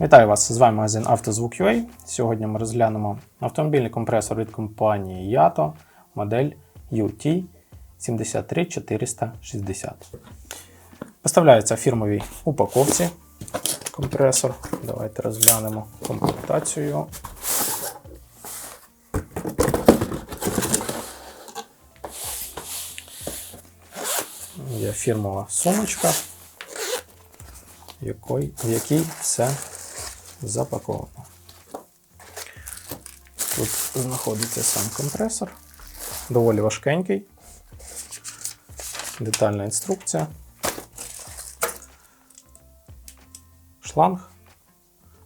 Вітаю вас! З вами магазин «Автозвук.UA». Сьогодні ми розглянемо автомобільний компресор від компанії Yato, модель UT 73460. Поставляється фірмовій упаковці компресор. Давайте розглянемо комплектацію. Є фірмова сумочка, в якій все запаковано. Тут знаходиться сам компресор, доволі важкенький, детальна інструкція, шланг,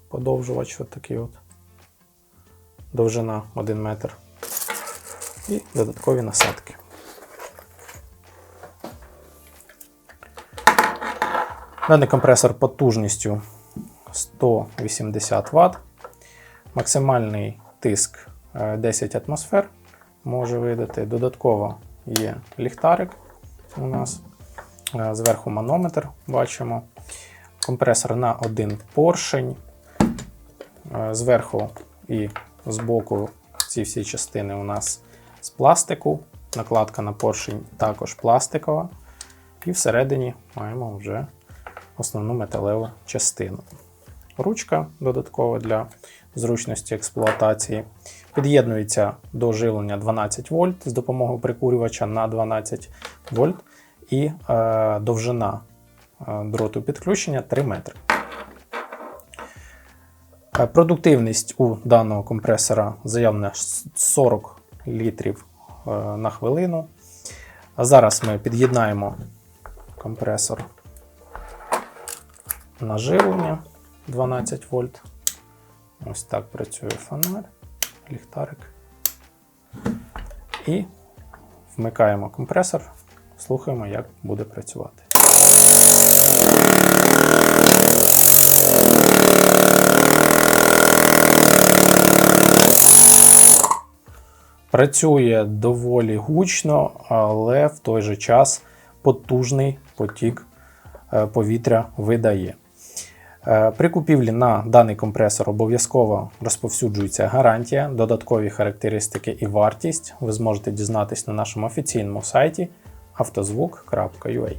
подовжувач от такий от, довжина 1 метр і додаткові насадки. Даний компресор потужністю 180 Вт. Максимальний тиск е, 10 атмосфер може видати. Додатково є ліхтарик у нас. Е, Зверху манометр бачимо. Компресор на один поршень. Е, Зверху і збоку ці всі частини у нас з пластику. Накладка на поршень також пластикова. І всередині маємо вже основну металеву частину. Ручка додаткова для зручності експлуатації. Під'єднується до живлення 12 вольт з допомогою прикурювача на 12 вольт і е, довжина е, дроту підключення 3 метри. Е, Продуктивність у даного компресора заявлена 40 літрів е, на хвилину. Зараз ми під'єднаємо компресор на живлення 12 вольт. Ось так працює фонарь, ліхтарик. І вмикаємо компресор, слухаємо, як буде працювати. Працює доволі гучно, але в той же час потужний потік е, повітря видає. Е, При купівлі на даний компресор обов'язково розповсюджується гарантія, додаткові характеристики і вартість ви зможете дізнатись на нашому офіційному сайті автозвук.ua.